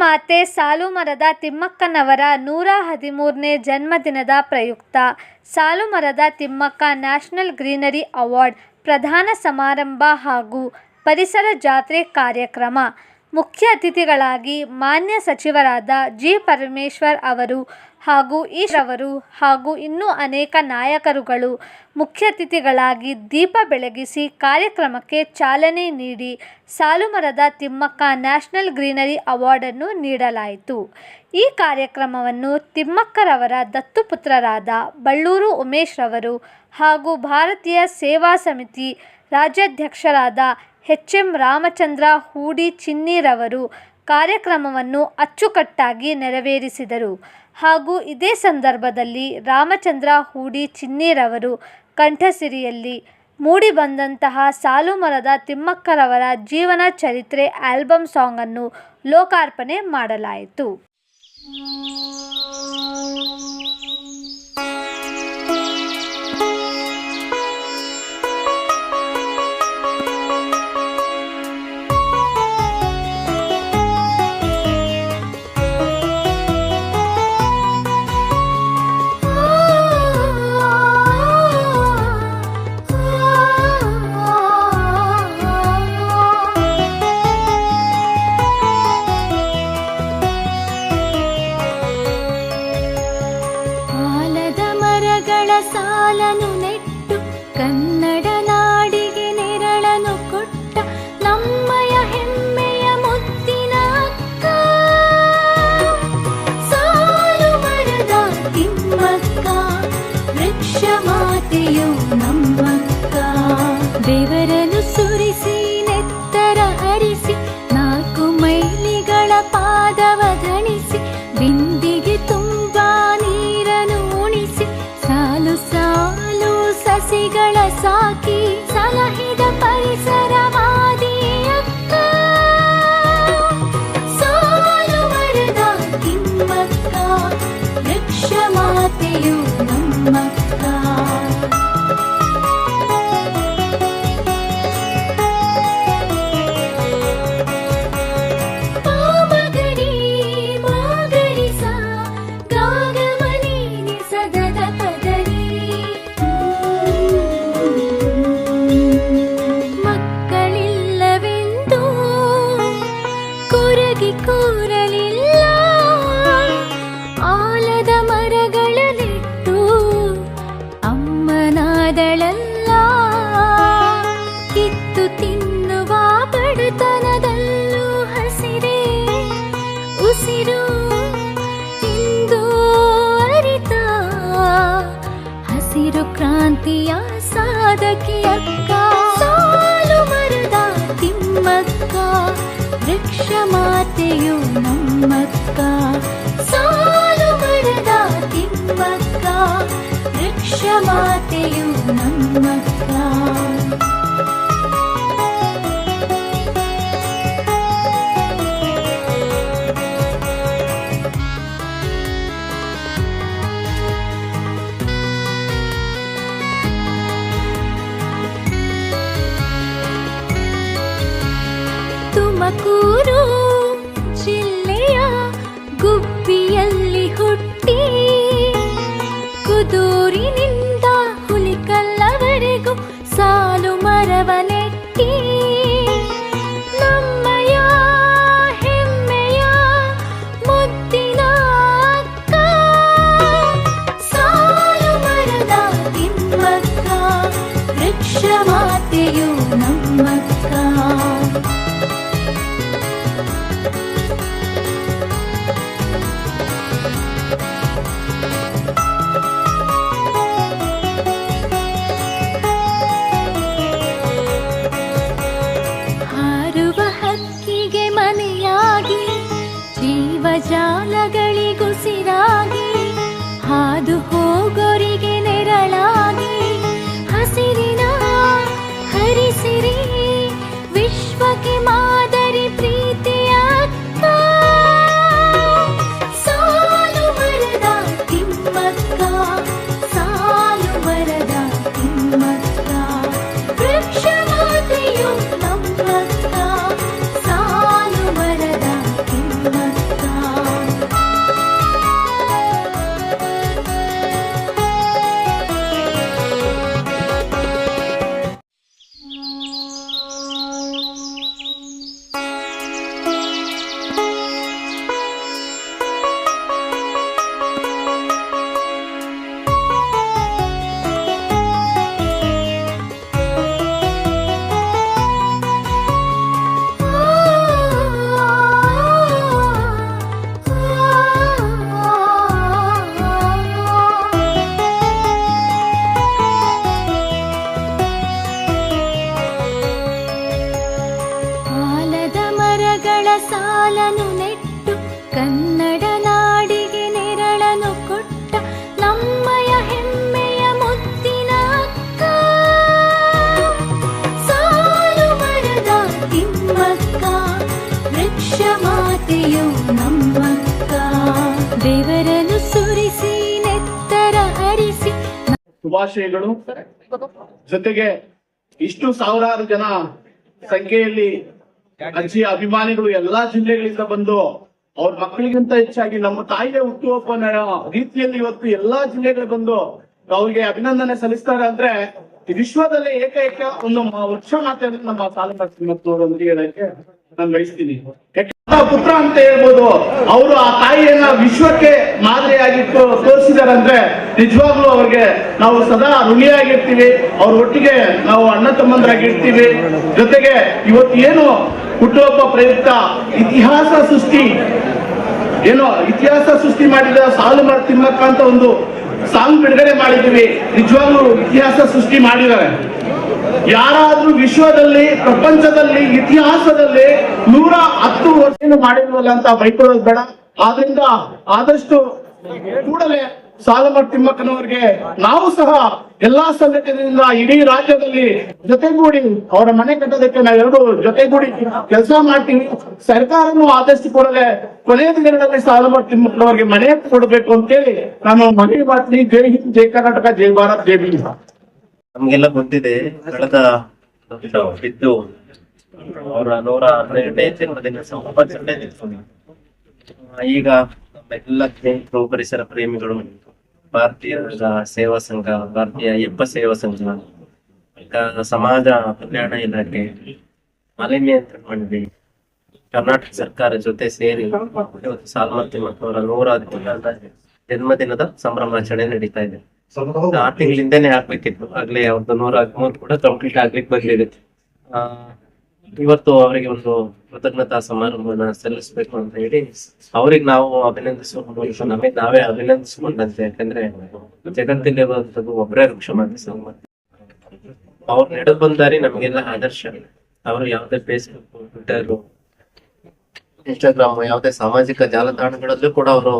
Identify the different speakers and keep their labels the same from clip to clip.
Speaker 1: ವೃಕ್ಷಮಾತೆ ಸಾಲುಮರದ ತಿಮ್ಮಕ್ಕನವರ ನೂರ ಹದಿಮೂರನೇ ಜನ್ಮದಿನದ ಪ್ರಯುಕ್ತ ಸಾಲುಮರದ ತಿಮ್ಮಕ್ಕ ನ್ಯಾಷನಲ್ ಗ್ರೀನರಿ ಅವಾರ್ಡ್ ಪ್ರಧಾನ ಸಮಾರಂಭ ಹಾಗೂ ಪರಿಸರ ಜಾತ್ರೆ ಕಾರ್ಯಕ್ರಮ. ಮುಖ್ಯ ಅತಿಥಿಗಳಾಗಿ ಮಾನ್ಯ ಸಚಿವರಾದ ಜಿ ಪರಮೇಶ್ವರ್ ಅವರು ಹಾಗೂ ಈಶ್ ಅವರು ಹಾಗೂ ಇನ್ನೂ ಅನೇಕ ನಾಯಕರುಗಳು ಮುಖ್ಯ ಅತಿಥಿಗಳಾಗಿ ದೀಪ ಬೆಳಗಿಸಿ ಕಾರ್ಯಕ್ರಮಕ್ಕೆ ಚಾಲನೆ ನೀಡಿ ಸಾಲುಮರದ ತಿಮ್ಮಕ್ಕ ನ್ಯಾಷನಲ್ ಗ್ರೀನರಿ ಅವಾರ್ಡನ್ನು ನೀಡಲಾಯಿತು. ಈ ಕಾರ್ಯಕ್ರಮವನ್ನು ತಿಮ್ಮಕ್ಕರವರ ದತ್ತುಪುತ್ರರಾದ ಬಳ್ಳೂರು ಉಮೇಶ್ ರವರು ಹಾಗೂ ಭಾರತೀಯ ಸೇವಾ ಸಮಿತಿ ರಾಜ್ಯಾಧ್ಯಕ್ಷರಾದ ಎಚ್ ಎಂ ರಾಮಚಂದ್ರ ಹೂಡಿ ಚಿನ್ನಿರವರು ಕಾರ್ಯಕ್ರಮವನ್ನು ಅಚ್ಚುಕಟ್ಟಾಗಿ ನೆರವೇರಿಸಿದರು. ಹಾಗೂ ಇದೇ ಸಂದರ್ಭದಲ್ಲಿ ರಾಮಚಂದ್ರ ಹೂಡಿ ಚಿನ್ನೀರವರು ಕಂಠಸಿರಿಯಲ್ಲಿ ಮೂಡಿಬಂದಂತಹ ಸಾಲುಮರದ ತಿಮ್ಮಕ್ಕರವರ ಜೀವನ ಚರಿತ್ರೆ ಆಲ್ಬಮ್ ಸಾಂಗನ್ನು ಲೋಕಾರ್ಪಣೆ ಮಾಡಲಾಯಿತು.
Speaker 2: ಸಾಕಿ ಮಾತೆಯು ನಮ್ಮಕ್ಕ ಸಾಲು ಮರದ ತಿಮ್ಮಕ್ಕ ವೃಕ್ಷ ಮಾತೆಯು ನಮ್ಮಕ್ಕ. ವೃಕ್ಷ ಮಾತೆಯು ನಮ್ಮಕ್ಕ ಸಾಲನು ನೆಟ್ಟು ಕನ್ನಡ ನಾಡಿಗೆ ನೆರಳನು ಕೊಟ್ಟ ನಮ್ಮಯ ಹೆಮ್ಮೆಯ ಮುತ್ತಿನ ಅಕ್ಕ. ಸಾಲು ಮರದ ತಿಮ್ಮಕ್ಕ, ವೃಕ್ಷ ಮಾತೆಯು ನಮ್ಮಕ್ಕ. ಬೆವರನು ಸುರಿಸಿ, ನೆತ್ತರ ಹರಿಸಿ.
Speaker 3: ಶುಭಾಶಯಗಳು. ಜೊತೆಗೆ ಇಷ್ಟು ಸಾವಿರಾರು ಜನ ಸಂಖ್ಯೆಯಲ್ಲಿ ಅಜ್ಜಿ, ಅಭಿಮಾನಿಗಳು ಎಲ್ಲಾ ಜಿಲ್ಲೆಗಳಿಂದ ಬಂದು ಅವ್ರ ಮಕ್ಕಳಿಗಿಂತ ಹೆಚ್ಚಾಗಿ ನಮ್ಮ ತಾಯಿಯ ಹುಟ್ಟುವಪ್ಪ ರೀತಿಯಲ್ಲಿ ಇವತ್ತು ಎಲ್ಲಾ ಜಿಲ್ಲೆಗಳು ಬಂದು ಅವ್ರಿಗೆ ಅಭಿನಂದನೆ ಸಲ್ಲಿಸ್ತಾರೆ ಅಂದ್ರೆ ವಿಶ್ವದಲ್ಲೇ ಏಕೈಕ ಒಂದು ವೃಕ್ಷ ಅಂದ್ರೆ ನಮ್ಮ ಮತ್ತು ಅಂತ ಹೇಳಕ್ಕೆ ನಾನು ಬಯಸ್ತೀನಿ. ಪುತ್ರ ಅಂತ ಹೇಳ್ಬೋದು. ಅವರು ಆ ತಾಯಿಯನ್ನ ವಿಶ್ವಕ್ಕೆ ಮಾದರಿಯಾಗಿಟ್ಟು ತೋರಿಸಿದಾರೆ ಅಂದ್ರೆ ನಿಜವಾಗ್ಲೂ ಅವ್ರಿಗೆ ನಾವು ಸದಾ ಋಣಿಯಾಗಿರ್ತೀವಿ. ಅವ್ರ ಒಟ್ಟಿಗೆ ನಾವು ಅಣ್ಣ ತಮ್ಮಂದ್ರಾಗಿರ್ತೀವಿ ಜೊತೆಗೆ ಇವತ್ತು ಏನು ಹುಟ್ಟುಹಬ್ಬ ಪ್ರಯುಕ್ತ ಇತಿಹಾಸ ಸೃಷ್ಟಿ, ಏನೋ ಇತಿಹಾಸ ಸೃಷ್ಟಿ ಮಾಡಿದ ಸಾಲು ಮರ ತಿಮ್ಮಕ್ಕ ಅಂತ ಒಂದು ಸಾಂಗ್ ಬಿಡುಗಡೆ ಮಾಡಿದ್ದೀವಿ. ನಿಜವಾಗ್ಲೂ ಇತಿಹಾಸ ಸೃಷ್ಟಿ ಮಾಡಿದ್ದಾರೆ. ಯಾರಾದ್ರೂ ವಿಶ್ವದಲ್ಲಿ, ಪ್ರಪಂಚದಲ್ಲಿ, ಇತಿಹಾಸದಲ್ಲಿ ನೂರ ಹತ್ತು ವರ್ಷ ಮಾಡಿರುವಲ್ಲ ಅಂತ ಬೈಕೊಳ್ಳೋದು ಬೇಡ. ಆದ್ರಿಂದ ಆದಷ್ಟು ಕೂಡಲೇ ಸಾಲಮರ್ ತಿಮ್ಮಕ್ಕನವರಿಗೆ ನಾವು ಸಹ ಎಲ್ಲಾ ಸಂಘಟನೆಯಿಂದ ಇಡೀ ರಾಜ್ಯದಲ್ಲಿ ಜೊತೆಗೂಡಿ ಅವರ ಮನೆ ಕಟ್ಟೋದಕ್ಕೆ ನಾವೆರಡು ಜೊತೆಗೂಡಿ ಕೆಲಸ ಮಾಡ್ತೀವಿ. ಸರ್ಕಾರನು ಆದಷ್ಟು ಕೂಡಲೇ ಕೊನೆಯ ದಿನಗಳಲ್ಲಿ ಸಾಲಮರ್ ತಿಮ್ಮಕ್ಕನವರಿಗೆ ಮನೆ ಕೊಡಬೇಕು ಅಂತೇಳಿ ನಾನು ಮನೆ ಮಾಡ್ತೀನಿ. ಜೈ ಹಿಂದ್ ಜೈ ಕರ್ನಾಟಕ ಜೈ ಭಾರತ್ ಜೈ ಭೀಮ್.
Speaker 4: ನಮ್ಗೆಲ್ಲ ಗೊತ್ತಿದೆ ಕಳೆದ ಬಿದ್ದು ಅವರ ನೂರ ಹನ್ನೆರಡನೇ ಜನ್ಮದಿನ ಆ, ಈಗ ನಮ್ಮೆಲ್ಲ ಸ್ನೇಹಿತರು ಪರಿಸರ ಪ್ರೇಮಿಗಳು ಭಾರತೀಯ ಸೇವಾ ಸಂಘ, ಭಾರತೀಯ ಅಯ್ಯಪ್ಪ ಸೇವಾ ಸಂಘ ಸಮಾಜ ಕಲ್ಯಾಣ ಇಲಾಖೆ, ಮಾಲಿನ್ಯ ನಿಯಂತ್ರಣ ಮಂಡಳಿ, ಕರ್ನಾಟಕ ಸರ್ಕಾರ ಜೊತೆ ಸೇರಿ ಸಾಲ್ಮರ್ತಿ ಅವರ ನೂರ ಹದಿಮೂರರ ಜನ್ಮದಿನದ ಸಂಭ್ರಮಾಚರಣೆ ನಡೀತಾ ಇದೆ. ಆರು ತಿಂಗಳಿಂದನೇ ಆಗ್ಬೇಕಿತ್ತು ಆಗ್ಲೇ ಅವ್ರದ್ದು ನೂರ ಹದಿಮೂರು ಕೂಡ ಕಂಪ್ಲೀಟ್ ಆಗ್ಲಿಕ್ಕೆ ಬಂದಿರುತ್ತೆ ಇವತ್ತು ಅವರಿಗೆ ಒಂದು ಕೃತಜ್ಞತಾ ಸಮಾರಂಭನ ಸಲ್ಲಿಸಬೇಕು ಅಂತ ಹೇಳಿ ಅವ್ರಿಗೆ ನಾವು ಅಭಿನಂದಿಸ್ಕೊಂಡು ನಮಗೆ ನಾವೇ ಅಭಿನಂದಿಸಿಕೊಂಡಂತೆ. ಯಾಕಂದ್ರೆ ಜಗತ್ತಿನಲ್ಲಿರುವಂತದ್ದು ಒಬ್ಬರೇ ವೃಕ್ಷ ಮಾತೆ ಅವ್ರ ನಡೆದು ಬಂದಾರಿ ನಮಗೆಲ್ಲ ಆದರ್ಶ. ಅವರು ಯಾವುದೇ ಫೇಸ್ಬುಕ್ ಟ್ವಿಟರ್ ಇನ್ಸ್ಟಾಗ್ರಾಮ್ ಯಾವುದೇ ಸಾಮಾಜಿಕ ಜಾಲತಾಣಗಳಲ್ಲೂ ಕೂಡ ಅವರು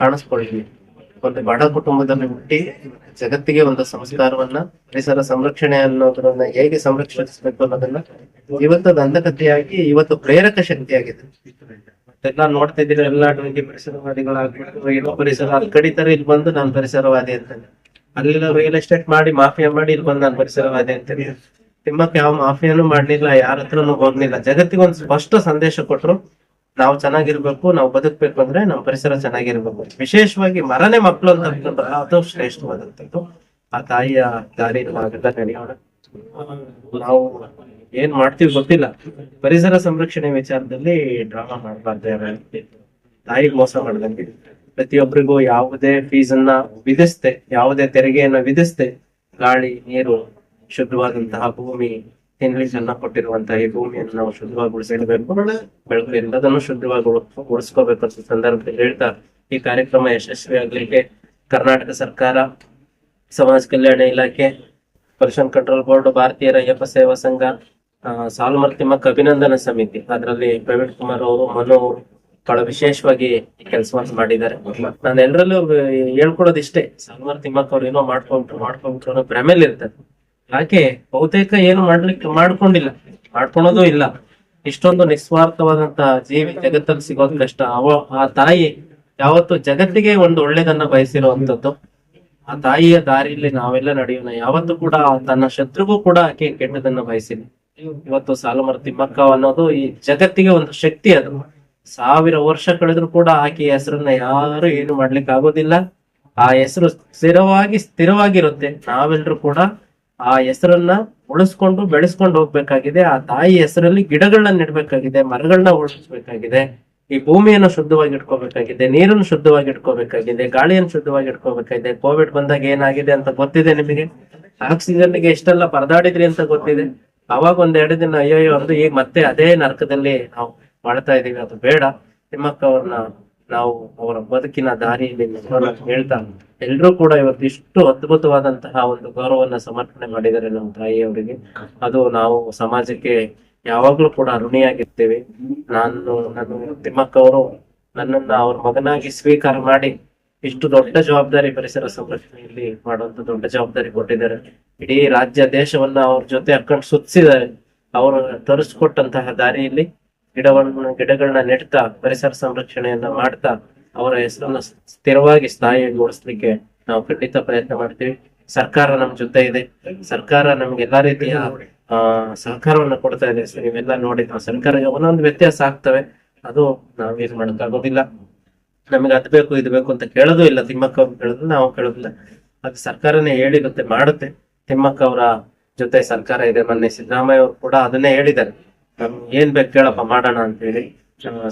Speaker 4: ಕಾಣಿಸ್ಕೊಳ್ತೀವಿ ಒಂದು ಬಡ ಕುಟುಂಬದಲ್ಲಿ ಹುಟ್ಟಿ ಜಗತ್ತಿಗೆ ಒಂದು ಸಂಸ್ಕಾರವನ್ನ, ಪರಿಸರ ಸಂರಕ್ಷಣೆ ಅನ್ನೋದನ್ನ ಹೇಗೆ ಸಂರಕ್ಷಿಸಬೇಕು ಅನ್ನೋದನ್ನ ಇವತ್ತು ದಂತಕಥೆಯಾಗಿ, ಇವತ್ತು ಪ್ರೇರಕ ಶಕ್ತಿಯಾಗಿದೆ. ಮತ್ತೆಲ್ಲ ನೋಡ್ತಾ ಇದ್ದೀರಾ, ಎಲ್ಲ ಟ್ವೆಂಟಿ ಪರಿಸರವಾದಿಗಳಾಗ್ಬಿಟ್ಟು ಪರಿಸರ ಕಡಿತಾರೆ, ಇಲ್ಲಿ ಬಂದು ನಾನು ಪರಿಸರವಾದಿ ಅಂತಾನೆ ಅಲ್ಲೆಲ್ಲ ರಿಯಲ್ ಎಸ್ಟೇಟ್ ಮಾಡಿ, ಮಾಫಿಯಾ ಮಾಡಿ, ಇಲ್ಲಿ ಬಂದು ನಾನು ಪರಿಸರವಾದಿ ಅಂತಾನೆ ತಿಮ್ಮಕ್ಕ ಯಾವ ಮಾಫಿಯಾನು ಮಾಡ್ಲಿಲ್ಲ, ಯಾರ ಹತ್ರನು ಹೋಗ್ಲಿಲ್ಲ. ಜಗತ್ತಿಗೆ ಒಂದು ಸ್ಪಷ್ಟ ಸಂದೇಶ ಕೊಟ್ರು ನಾವು ಚೆನ್ನಾಗಿರ್ಬೇಕು, ನಾವು ಬದುಕ್ಬೇಕು ಅಂದ್ರೆ ನಮ್ಮ ಪರಿಸರ ಚೆನ್ನಾಗಿರ್ಬೇಕು. ವಿಶೇಷವಾಗಿ ಮರನೇ ಮಕ್ಕಳು ಅಂತ ಅದು ಶ್ರೇಷ್ಠವಾದಂಥದ್ದು. ಆ ತಾಯಿಯ ದಾರಿ ನಾವು ಏನ್ ಮಾಡ್ತೀವಿ ಗೊತ್ತಿಲ್ಲ. ಪರಿಸರ ಸಂರಕ್ಷಣೆ ವಿಚಾರದಲ್ಲಿ ಡ್ರಾಮಾ ಮಾಡಬಾರ್ದು ತಾಯಿಗೆ ಮೋಸ ಮಾಡ್ದಂಗೆ. ಪ್ರತಿಯೊಬ್ಬರಿಗೂ ಯಾವುದೇ ಫೀಸ್ ಅನ್ನ ವಿಧಿಸ್ತೆ, ಯಾವುದೇ ತೆರಿಗೆಯನ್ನ ವಿಧಿಸ್ತೆ, ಗಾಳಿ, ನೀರು, ಶುದ್ಧವಾದಂತಹ ಭೂಮಿ ತಿನ್ಲಿಕ್ಕೆ ಜನ್ನ ಕೊಟ್ಟಿರುವಂತಹ ಈ ಭೂಮಿಯನ್ನು ನಾವು ಶುದ್ಧವಾಗಿ ಉಳಿಸಿಡಬೇಕು ಬೆಳಕು ಎಲ್ಲದನ್ನು ಶುದ್ಧವಾಗಿ ಉಳು- ಉಳಿಸ್ಕೋಬೇಕು ಅಂತ ಸಂದರ್ಭದಲ್ಲಿ ಹೇಳ್ತಾ, ಈ ಕಾರ್ಯಕ್ರಮ ಯಶಸ್ವಿ ಆಗ್ಲಿಕ್ಕೆ ಕರ್ನಾಟಕ ಸರ್ಕಾರ, ಸಮಾಜ ಕಲ್ಯಾಣ ಇಲಾಖೆ ಪೊಲ್ಯೂಷನ್ ಕಂಟ್ರೋಲ್ ಬೋರ್ಡ್, ಭಾರತೀಯ ಅಯ್ಯಪ್ಪ ಸೇವಾ ಸಂಘ ಸಾಲುಮರ ತಿಮ್ಮಕ್ಕ ಅಭಿನಂದನಾ ಸಮಿತಿ, ಅದರಲ್ಲಿ ಪ್ರವೀಣ್ ಕುಮಾರ್ ಅವರು, ಮನು ಅವರು ಬಹಳ ವಿಶೇಷವಾಗಿ ಕೆಲಸವನ್ನು ಮಾಡಿದ್ದಾರೆ. ನಾನು ಎಲ್ಲರಲ್ಲೂ ಹೇಳ್ಕೊಡೋದಿಷ್ಟೇ ಇಷ್ಟೇ ತಿಮ್ಮಕ್ಕ ಅವ್ರು ಏನೋ ಮಾಡ್ಕೊಂಡ್ರು ಮಾಡ್ಕೊಂಡ್ರು ಅನ್ನೋ ಭ್ರಮೆಯಲ್ಲಿ ಇರ್ತಾರೆ ಯಾಕೆ ಬಹುತೇಕ ಏನು ಮಾಡ್ಲಿಕ್ಕೆ ಮಾಡ್ಕೊಂಡಿಲ್ಲ. ಮಾಡ್ಕೊಳೋದು ಇಲ್ಲ. ಇಷ್ಟೊಂದು ನಿಸ್ವಾರ್ಥವಾದಂತ ಜೀವಿ ಜಗತ್ತಲ್ಲಿ ಸಿಗೋದು ಕಷ್ಟ ಅವ, ಆ ತಾಯಿ ಯಾವತ್ತು ಜಗತ್ತಿಗೆ ಒಂದು ಒಳ್ಳೇದನ್ನ ಬಯಸಿರುವಂತದ್ದು ಆ ತಾಯಿಯ ದಾರಿಯಲ್ಲಿ ನಾವೆಲ್ಲ ನಡೆಯೋಣ. ಯಾವತ್ತು ಕೂಡ ತನ್ನ ಶತ್ರುಗೂ ಕೂಡ ಆಕೆ ಕೆಟ್ಟದನ್ನ ಬಯಸಿಲ್ಲ. ಇವತ್ತು ಸಾಲುಮರ ತಿಮ್ಮಕ್ಕ ಅನ್ನೋದು ಈ ಜಗತ್ತಿಗೆ ಒಂದು ಶಕ್ತಿ ಅದು. ಸಾವಿರ ವರ್ಷ ಕಳೆದ್ರು ಕೂಡ ಆಕೆಯ ಹೆಸರನ್ನ ಯಾರು ಏನು ಮಾಡ್ಲಿಕ್ಕೆ ಆಗೋದಿಲ್ಲ ಆ ಹೆಸರು ಸ್ಥಿರವಾಗಿ ಸ್ಥಿರವಾಗಿರುತ್ತೆ. ನಾವೆಲ್ಲರೂ ಕೂಡ ಆ ಹೆಸರನ್ನ ಉಳಿಸ್ಕೊಂಡು ಬೆಳೆಸ್ಕೊಂಡು ಹೋಗ್ಬೇಕಾಗಿದೆ. ಆ ತಾಯಿ ಹೆಸರಲ್ಲಿ ಗಿಡಗಳನ್ನ ನೆಡ್ಬೇಕಾಗಿದೆ, ಮರಗಳನ್ನ ಉಳಿಸ್ಬೇಕಾಗಿದೆ. ಈ ಭೂಮಿಯನ್ನು ಶುದ್ಧವಾಗಿ ಇಟ್ಕೋಬೇಕಾಗಿದೆ, ನೀರನ್ನು ಶುದ್ಧವಾಗಿ ಇಟ್ಕೋಬೇಕಾಗಿದೆ, ಗಾಳಿಯನ್ನು ಶುದ್ಧವಾಗಿ ಇಟ್ಕೋಬೇಕಾಗಿದೆ. ಕೋವಿಡ್ ಬಂದಾಗ ಏನಾಗಿದೆ ಅಂತ ಗೊತ್ತಿದೆ ನಿಮಗೆ? ಆಕ್ಸಿಜನ್ಗೆ ಎಷ್ಟೆಲ್ಲ ಪರದಾಡಿದ್ರಿ ಅಂತ ಗೊತ್ತಿದೆ. ಅವಾಗ ಒಂದ್ ಎರಡು ದಿನ, ಅಯ್ಯೋಯ್ಯೋ ಅಂದ್ರೆ ಈಗ ಮತ್ತೆ ಅದೇ ನರಕದಲ್ಲಿ ನಾವು ಮಾಡ್ತಾ ಇದೀವಿ. ಅದು ಬೇಡ. ತಿಮ್ಮಕ್ಕ ಅವ್ರನ್ನ ನಾವು ಅವರ ಬದುಕಿನ ದಾರಿಯಲ್ಲಿ ಹೇಳ್ತಾ ಎಲ್ರೂ ಕೂಡ ಇವತ್ತು ಇಷ್ಟು ಅದ್ಭುತವಾದಂತಹ ಒಂದು ಗೌರವವನ್ನ ಸಮರ್ಪಣೆ ಮಾಡಿದ್ದಾರೆ ನಮ್ಮ ತಾಯಿಯವರಿಗೆ. ಅದು ನಾವು ಸಮಾಜಕ್ಕೆ ಯಾವಾಗ್ಲೂ ಕೂಡ ಋಣಿಯಾಗಿರ್ತೇವೆ. ನಾನು ನಾನು ತಿಮ್ಮಕ್ಕ ಅವರು ನನ್ನನ್ನ ಅವ್ರ ಮಗನಾಗಿ ಸ್ವೀಕಾರ ಮಾಡಿ ಇಷ್ಟು ದೊಡ್ಡ ಜವಾಬ್ದಾರಿ ಪರಿಸರ ಸಂರಕ್ಷಣೆಯಲ್ಲಿ ಮಾಡುವಂತ ದೊಡ್ಡ ಜವಾಬ್ದಾರಿ ಕೊಟ್ಟಿದ್ದಾರೆ. ಇಡೀ ರಾಜ್ಯ ದೇಶವನ್ನ ಅವ್ರ ಜೊತೆ ಅಕ್ಕಂಡು ಸುತ್ತಿಸಿದ್ದಾರೆ. ಅವರು ತರಿಸ್ಕೊಟ್ಟಂತಹ ದಾರಿಯಲ್ಲಿ ಗಿಡವನ್ನು, ಗಿಡಗಳನ್ನ ನೆಡ್ತಾ, ಪರಿಸರ ಸಂರಕ್ಷಣೆಯನ್ನ ಮಾಡ್ತಾ, ಅವರ ಹೆಸರನ್ನ ಸ್ಥಿರವಾಗಿ ಸ್ಥಾಯಿಗೊಳಿಸ್ಲಿಕ್ಕೆ ನಾವು ಖಂಡಿತ ಪ್ರಯತ್ನ ಮಾಡ್ತೀವಿ. ಸರ್ಕಾರ ನಮ್ ಜೊತೆ ಇದೆ. ಸರ್ಕಾರ ನಮ್ಗೆ ಎಲ್ಲಾ ರೀತಿಯ, ಆ, ಸಹಕಾರವನ್ನ ಕೊಡ್ತಾ ಇದೆ. ನೀವೆಲ್ಲ ನೋಡಿ ಸರ್ಕಾರ ಒಂದೊಂದು ವ್ಯತ್ಯಾಸ ಆಗ್ತವೆ. ಅದು ನಾವೇನ್ ಮಾಡಕ್ಕಾಗೋದಿಲ್ಲ. ನಮಗೆ ಅದ್ ಬೇಕು, ಇದ್ ಬೇಕು ಅಂತ ಕೇಳೋದು ಇಲ್ಲ. ತಿಮ್ಮಕ್ಕ ಅವ್ರು ಕೇಳೋದು ನಾವು ಕೇಳೋದಿಲ್ಲ. ಅದು ಸರ್ಕಾರನೇ ಹೇಳಿರುತ್ತೆ ಮಾಡುತ್ತೆ. ತಿಮ್ಮಕ್ಕ ಅವರ ಜೊತೆ ಸರ್ಕಾರ ಇದೆ. ಮೊನ್ನೆ ಸಿದ್ದರಾಮಯ್ಯ ಅವರು ಕೂಡ ಅದನ್ನೇ ಹೇಳಿದ್ದಾರೆ. ಏನ್ ಬೇಕು ಕೇಳಪ್ಪ ಮಾಡೋಣ ಅಂತ ಹೇಳಿ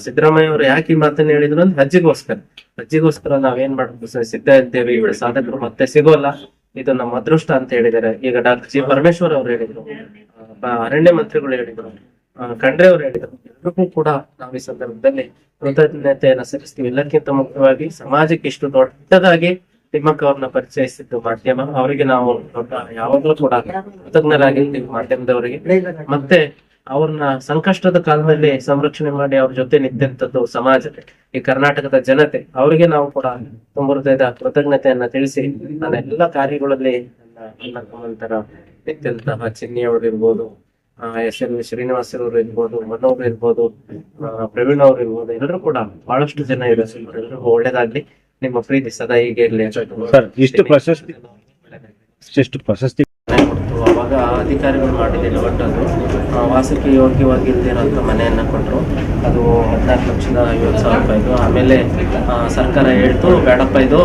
Speaker 4: ಸಿದ್ದರಾಮಯ್ಯ ಅವರು ಯಾಕೆ ಈ ಮಾತನ್ನ ಹೇಳಿದ್ರು ಅಂದ್ರೆ ಅಜ್ಜಿಗೋಸ್ಕರ. ಅಜ್ಜಿಗೋಸ್ಕರ ನಾವೇನ್ ಮಾಡ್ಬೇಕು ಸರ್, ಸಿದ್ಧ ಇದ್ದೇವೆ ಇವ್ರ ಸಾಧಕರು ಮತ್ತೆ ಸಿಗೋಲ್ಲ. ಇದು ನಮ್ಮ ಅದೃಷ್ಟ ಅಂತ ಹೇಳಿದ್ದಾರೆ. ಈಗ ಡಾಕ್ಟರ್ ಜಿ ಪರಮೇಶ್ವರ್ ಅವರು ಹೇಳಿದ್ರು. ಅರಣ್ಯ ಮಂತ್ರಿಗಳು ಹೇಳಿದ್ರು. ಖಂಡ್ರೆ ಅವರು ಹೇಳಿದ್ರು. ಎಲ್ರಿಗೂ ಕೂಡ ನಾವು ಈ ಸಂದರ್ಭದಲ್ಲಿ ಕೃತಜ್ಞತೆಯನ್ನು ಸಲ್ಲಿಸ್ತೀವಿ. ಎಲ್ಲಕ್ಕಿಂತ ಮುಖ್ಯವಾಗಿ ಸಮಾಜಕ್ಕೆ ಇಷ್ಟು ದೊಡ್ಡದಾಗಿ ತಿಮ್ಮಕ್ಕ ಅವ್ರನ್ನ ಪರಿಚಯಿಸಿದ್ದು ಮಾಧ್ಯಮ. ಅವರಿಗೆ ನಾವು ಯಾವಾಗ್ಲೂ ಕೂಡ ಕೃತಜ್ಞರಾಗಿರ್ತೀವಿ ಮಾಧ್ಯಮದವರಿಗೆ. ಮತ್ತೆ ಅವ್ರನ್ನ ಸಂಕಷ್ಟದ ಕಾಲದಲ್ಲಿ ಸಂರಕ್ಷಣೆ ಮಾಡಿ ಅವ್ರ ಜೊತೆ ನಿಂತಂತದ್ದು ಸಮಾಜ ಈ ಕರ್ನಾಟಕದ ಜನತೆ, ಅವರಿಗೆ ನಾವು ಕೂಡ ತುಂಬ ಹೃದಯದ ಕೃತಜ್ಞತೆಯನ್ನ ತಿಳಿಸಿ, ನನ್ನ ಎಲ್ಲ ಕಾರ್ಯಗಳಲ್ಲಿ ನನ್ನ ಅಣ್ಣ ತಮ್ಮಂತರ ನಿಂತಹ ಚಿನ್ನಿ ಅವರು ಇರ್ಬೋದು ಎಸ್. ಎಲ್. ಶ್ರೀನಿವಾಸ್ ಅವರು ಇರ್ಬೋದು ಮನೋರ್ ಇರ್ಬೋದು ಪ್ರವೀಣ್ ಅವ್ರು ಇರ್ಬೋದು, ಎಲ್ಲರೂ ಕೂಡ ಬಹಳಷ್ಟು ಜನ ಇರೋ ಎಲ್ರಿಗೂ ಒಳ್ಳೇದಾಗ್ಲಿ. ನಿಮ್ಮ ಪ್ರೀತಿ ಸದಾ ಹೀಗೆ ಇರಲಿ
Speaker 5: ಸರ್ ಇಷ್ಟು ಪ್ರಶಸ್ತಿ ಎಷ್ಟು ಪ್ರಶಸ್ತಿ
Speaker 4: ಕೊಡ್ತು. ಅವಾಗ ಅಧಿಕಾರಿಗಳು ಮಾಡಿದ್ದಿಲ್ಲ ಬಟ್ ಅದು ವಾಸಕ್ಕೆ ಯೋಗ್ಯವಾಗಿ ಅಂತ ಮನೆಯನ್ನ ಕೊಟ್ಟರು ಅದು ಹದಿನಾಲ್ಕು ಲಕ್ಷದ ಐವತ್ತು ಸಾವಿರ ರೂಪಾಯಿದು ಆಮೇಲೆ ಸರ್ಕಾರ ಹೇಳ್ತು ಬೇಡಪ್ಪ ಇದು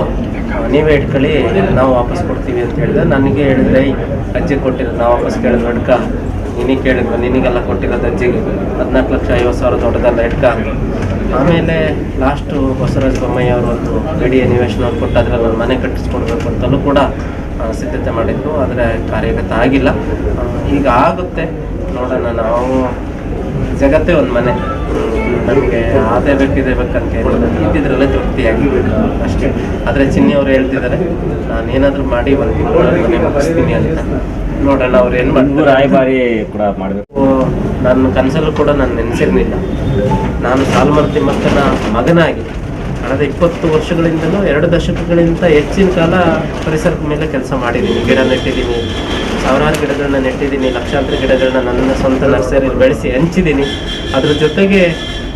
Speaker 4: ನೀವೇ ಇಟ್ಕೊಳ್ಳಿ ನಾವು ವಾಪಸ್ ಕೊಡ್ತೀವಿ ಅಂತ ಹೇಳಿದ್ರೆ. ನನಗೆ ಹೇಳಿದ್ರೆ "ಏಯ್, ಅಜ್ಜಿ ಕೊಟ್ಟಿರೋದು ನಾವು ವಾಪಸ್ ಕೇಳಿದ್ರು ಅಡ್ಕ ನಿನಗೆ ಕೇಳಿದ್ರು ನಿನಗೆಲ್ಲ ಕೊಟ್ಟಿರೋದು ಅಜ್ಜಿಗೆ. ಹದಿನಾಲ್ಕು ಲಕ್ಷ ಐವತ್ತು ಸಾವಿರ ದೊಡ್ಡದಲ್ಲ ಇಟ್ಕ. ಆಮೇಲೆ ಲಾಸ್ಟು ಬಸವರಾಜ ಬೊಮ್ಮಾಯಿ ಅವರು ಒಂದು ಗಡಿ ನಿವೇಶನ ಕೊಟ್ಟು ಅದರ ಒಂದು ಮನೆ ಕಟ್ಟಿಸ್ಕೊಡ್ಬೇಕು ಅಂತಲೂ ಕೂಡ ಸಿದ್ಧತೆ ಮಾಡಿದ್ರು. ಆದರೆ ಕಾರ್ಯಗತ ಆಗಿಲ್ಲ. ಈಗ ಆಗುತ್ತೆ. ನೋಡೋಣ ನಾವು. ಜಗತ್ತೇ ಒಂದು ಮನೆ. ನಮಗೆ ಅದೇ ಬೇಕು ಇದೇ ಬೇಕಂತ ಇದ್ದಿದ್ರಲ್ಲೇ ತೃಪ್ತಿಯಾಗಿ ಅಷ್ಟೇ. ಆದರೆ ಚಿನ್ನಿ ಅವರು ಹೇಳ್ತಿದ್ದಾರೆ ನಾನು ಏನಾದರೂ ಮಾಡಿ ಒಂದು ತಿಂಗಳು ಮನೆ ಮುಗಿಸ್ತೀನಿ ಅಂತ. ನೋಡೋಣ ಅವ್ರು ಏನು ಮಾಡ್ತಾರೆ.
Speaker 5: ರಾಯಭಾರಿ ಕೂಡ ಮಾಡ್ಬೇಕು.
Speaker 4: ನನ್ನ ಕನಸಲ್ಲೂ ಕೂಡ ನಾನು ನೆನೆಸಿರಲಿಲ್ಲ. ನಾನು ಸಾಲ್ಮರ್ ತಿಮ್ಮಕ್ಕನ ಮಗನಾಗಿ, ಕಳೆದ ಇಪ್ಪತ್ತು ವರ್ಷಗಳಿಂದಲೂ ಎರಡು ದಶಕಗಳಿಂದ ಹೆಚ್ಚಿನ ಕಾಲ ಪರಿಸರದ ಮೇಲೆ ಕೆಲಸ ಮಾಡಿದ್ದೀನಿ. ಗಿಡ ನೆಟ್ಟಿದ್ದೀನಿ, ಸಾವಿರಾರು ಗಿಡಗಳನ್ನ ನೆಟ್ಟಿದ್ದೀನಿ, ಲಕ್ಷಾಂತರ ಗಿಡಗಳನ್ನ ನನ್ನ ಸ್ವಂತ ನರ್ಸರಿಯಲ್ಲಿ ಬೆಳೆಸಿ ಹಂಚಿದ್ದೀನಿ. ಅದ್ರ ಜೊತೆಗೆ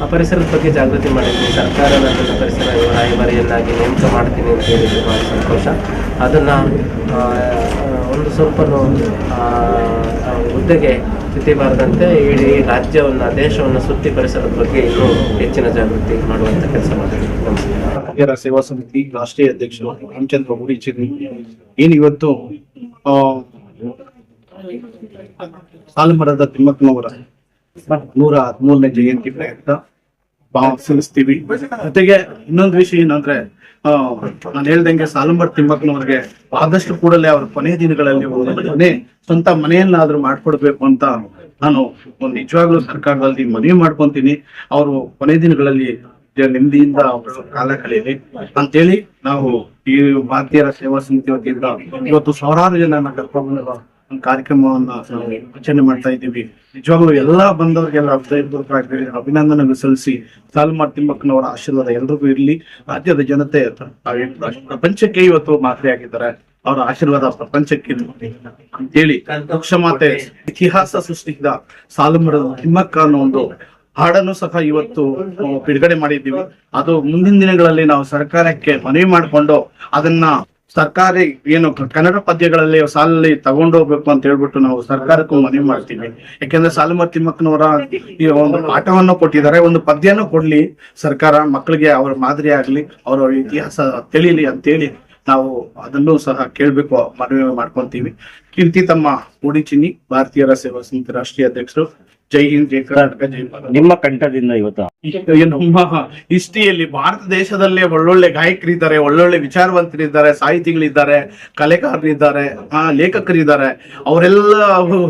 Speaker 4: ಆ ಪರಿಸರದ ಬಗ್ಗೆ ಜಾಗೃತಿ ಮಾಡಿದ್ದೀನಿ. ಸರ್ಕಾರ ನನ್ನ ಪರಿಸರ ರಾಯಭಾರಿಯನ್ನಾಗಿ ನೇಮಕ ಮಾಡ್ತೀನಿ ಅಂತ ಹೇಳಿದ್ದು ಭಾಳ ಸಂತೋಷ. ಅದನ್ನು ಒಂದು ಸ್ವಲ್ಪ ಹುದ್ದೆಗೆ ಸ್ಥಿತಿಬಾರದಂತೆ ಇಡೀ ರಾಜ್ಯವನ್ನ, ದೇಶವನ್ನ ಸುತ್ತಿ ಪರಿಸರದ ಬಗ್ಗೆ ಇನ್ನೂ ಹೆಚ್ಚಿನ ಜಾಗೃತಿ ಮಾಡುವಂತ ಕೆಲಸ ನಮಸ್ಕಾರ.
Speaker 3: ಸೇವಾ ಸಮಿತಿ ರಾಷ್ಟ್ರೀಯ ಅಧ್ಯಕ್ಷರು ರಾಮಚಂದ್ರ ಗುಡಿಚಿರಿ ಏನ್ ಇವತ್ತು ಸಾಲುಮರದ ತಿಮ್ಮಕ್ಕನವರ ನೂರ ಹದಿಮೂರನೇ ಜಯಂತಿ ಪ್ರಯುಕ್ತ ಭಾವಿಸ್ತೀವಿ ಜೊತೆಗೆ ಇನ್ನೊಂದು ವಿಷಯ ಏನಂದ್ರೆ ನಾನು ಹೇಳ್ದಂಗೆ ಸಾಲಂಬರ್ ತಿಮ್ಮಕ್ಕನವ್ರಿಗೆ ಆದಷ್ಟು ಕೂಡಲೇ ಅವ್ರ ಕೊನೆ ದಿನಗಳಲ್ಲಿ ಮನೆ ಸ್ವಂತ ಮನೆಯನ್ನಾದ್ರೂ ಮಾಡ್ಕೊಡ್ಬೇಕು ಅಂತ ನಾನು ಒಂದು ನಿಜವಾಗ್ಲೂ ಸರ್ಕಾರದಲ್ಲಿ ಮನವಿ ಮಾಡ್ಕೊಂತೀನಿ. ಅವರು ಕೊನೆ ದಿನಗಳಲ್ಲಿ ನೆಮ್ಮದಿಯಿಂದ ಕಾಲ ಕಳೆಯಲಿ ಅಂತೇಳಿ ನಾವು ಈ ಭಾರತೀಯರ ಸೇವಾ ಸಮಿತಿ ವತಿಯಿಂದ ಇವತ್ತು ಸಾವಿರಾರು ಜನ ಕರ್ಕೊಂಡು ಒಂದು ಕಾರ್ಯಕ್ರಮವನ್ನು ಆಚರಣೆ ಮಾಡ್ತಾ ಇದ್ದೀವಿ. ನಿಜವಾಗ್ಲೂ ಎಲ್ಲಾ ಬಂದವರಿಗೆಲ್ಲ ಹೃದಯಪೂರ್ವಕವಾಗಿ ಅಭಿನಂದನೆಗಳು ಸಲ್ಲಿಸಿ ಸಾಲುಮಾರ್ ತಿಮ್ಮಕ್ಕನವರ ಆಶೀರ್ವಾದ ಎಲ್ರಿಗೂ ಇರ್ಲಿ. ರಾಜ್ಯದ ಜನತೆ ಪ್ರಪಂಚಕ್ಕೆ ಇವತ್ತು ಮಾದರಿಯಾಗಿದ್ದಾರೆ ಅವರ ಆಶೀರ್ವಾದ ಪ್ರಪಂಚಕ್ಕೆ ಹೇಳಿ ಮಾತೆ ಇತಿಹಾಸ ಸೃಷ್ಟಿಸಿದ ಸಾಲುಮರದ ತಿಮ್ಮಕ್ಕ ಅನ್ನೋ ಒಂದು ಹಾಡನ್ನು ಸಹ ಇವತ್ತು ಬಿಡುಗಡೆ ಮಾಡಿದ್ದೀವಿ. ಅದು ಮುಂದಿನ ದಿನಗಳಲ್ಲಿ ನಾವು ಸರ್ಕಾರಕ್ಕೆ ಮನವಿ ಮಾಡಿಕೊಂಡು ಅದನ್ನ ಸರ್ಕಾರಿ ಏನು ಕನ್ನಡ ಪದ್ಯಗಳಲ್ಲಿ ಸಾಲಲ್ಲಿ ತಗೊಂಡೋಗ್ಬೇಕು ಅಂತ ಹೇಳ್ಬಿಟ್ಟು ನಾವು ಸರ್ಕಾರಕ್ಕೂ ಮನವಿ ಮಾಡ್ತೀವಿ. ಯಾಕೆಂದ್ರೆ ಸಾಲುಮ ತಿಮ್ಮಕ್ಕನವರ ಒಂದು ಪಾಠವನ್ನು ಕೊಟ್ಟಿದ್ದಾರೆ, ಒಂದು ಪದ್ಯನೂ ಕೊಡ್ಲಿ ಸರ್ಕಾರ ಮಕ್ಕಳಿಗೆ ಅವರ ಮಾದರಿ ಆಗ್ಲಿ, ಅವರ ಇತಿಹಾಸ ತಿಳಿಲಿ ಅಂತೇಳಿ ನಾವು ಅದನ್ನು ಸಹ ಕೇಳ್ಬೇಕು, ಮನವಿ ಮಾಡ್ಕೊಂತೀವಿ. ಕೀರ್ತಿ ತಮ್ಮ ಉಡಿಚಿನಿ ಭಾರತೀಯರ ಸೇವಾ ಸಮಿತಿ ರಾಷ್ಟ್ರೀಯ ಅಧ್ಯಕ್ಷರು. ಜೈ ಹಿಂದ್ ಜೈ ಕರ್ನಾಟಕ ಜೈ ಭಾರತ್.
Speaker 5: ನಿಮ್ಮ ಕಂಠದಿಂದ ಇವತ್ತು.
Speaker 3: ನಮ್ಮ ಹಿಸ್ಟ್ರಿಯಲ್ಲಿ ಭಾರತ ದೇಶದಲ್ಲೇ ಒಳ್ಳೊಳ್ಳೆ ಗಾಯಕರಿದ್ದಾರೆ ಒಳ್ಳೊಳ್ಳೆ ವಿಚಾರವಂತರಿದ್ದಾರೆ ಸಾಹಿತಿಗಳಿದ್ದಾರೆ ಕಲೆಗಾರರಿದ್ದಾರೆ ಆ ಲೇಖಕರಿದ್ದಾರೆ. ಅವರೆಲ್ಲ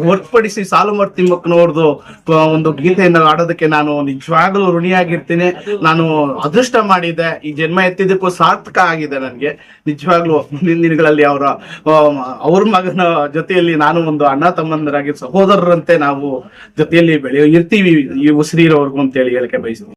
Speaker 3: ಹೊರತುಪಡಿಸಿ ಸಾಲುಮರ್ ತಿಮ್ಮಕ್ಕನವ್ರದ್ದು ಆ, ಒಂದು ಗೀತೆಯನ್ನು ಆಡೋದಕ್ಕೆ ನಾನು ನಿಜವಾಗ್ಲೂ ಋಣಿಯಾಗಿರ್ತೀನಿ. ನಾನು ಅದೃಷ್ಟ ಮಾಡಿದ್ದೆ ಈ ಜನ್ಮ ಎತ್ತಿದ್ದಕ್ಕೂ ಸಾರ್ಥಕ ಆಗಿದೆ ನನಗೆ. ನಿಜವಾಗ್ಲೂ ಮುಂದಿನ ದಿನಗಳಲ್ಲಿ ಅವರ ಅವ್ರ ಮಗನ ಜೊತೆಯಲ್ಲಿ ನಾನು ಒಂದು ಅಣ್ಣ ತಮ್ಮಂದರಾಗಿ ಸಹೋದರರಂತೆ ನಾವು ಜೊತೆಯಲ್ಲಿ ಬೆಳೆಯೋ ಇರ್ತೀವಿ ಈ ಉಸಿರಿರೋವರೆಗೂ ಅಂತ ಹೇಳಿ ಹೇಳಿಕೆ ಬಯಸ್ತೀನಿ